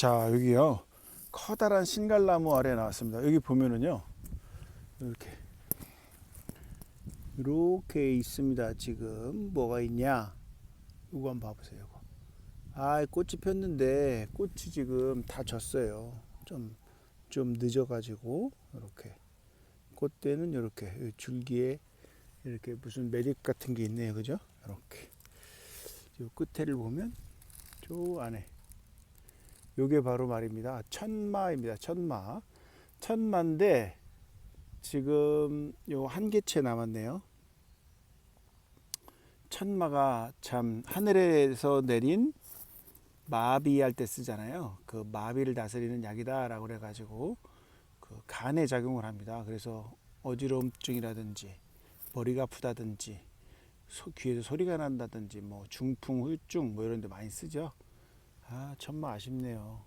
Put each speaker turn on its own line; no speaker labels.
자 여기요 커다란 신갈나무 아래 나왔습니다. 여기 보면은요 이렇게 이렇게 있습니다. 지금 뭐가 있냐? 이거 한번 봐보세요. 이거. 아 꽃이 폈는데 꽃이 지금 다 졌어요. 좀 좀 늦어가지고 이렇게 꽃대는 이렇게 줄기에 이렇게 무슨 매립 같은 게 있네요, 그죠? 이렇게 요 끝에를 보면 저 안에 요게 바로 말입니다. 천마입니다. 천마. 천마인데 지금 요 한 개체 남았네요. 천마가 참 하늘에서 내린 마비할 때 쓰잖아요. 그 마비를 다스리는 약이다라고 그래 가지고 그 간에 작용을 합니다. 그래서 어지러움증이라든지 머리가 아프다든지 소, 귀에서 소리가 난다든지 뭐 중풍, 후유증 뭐 이런 데 많이 쓰죠. 아 천마 아쉽네요.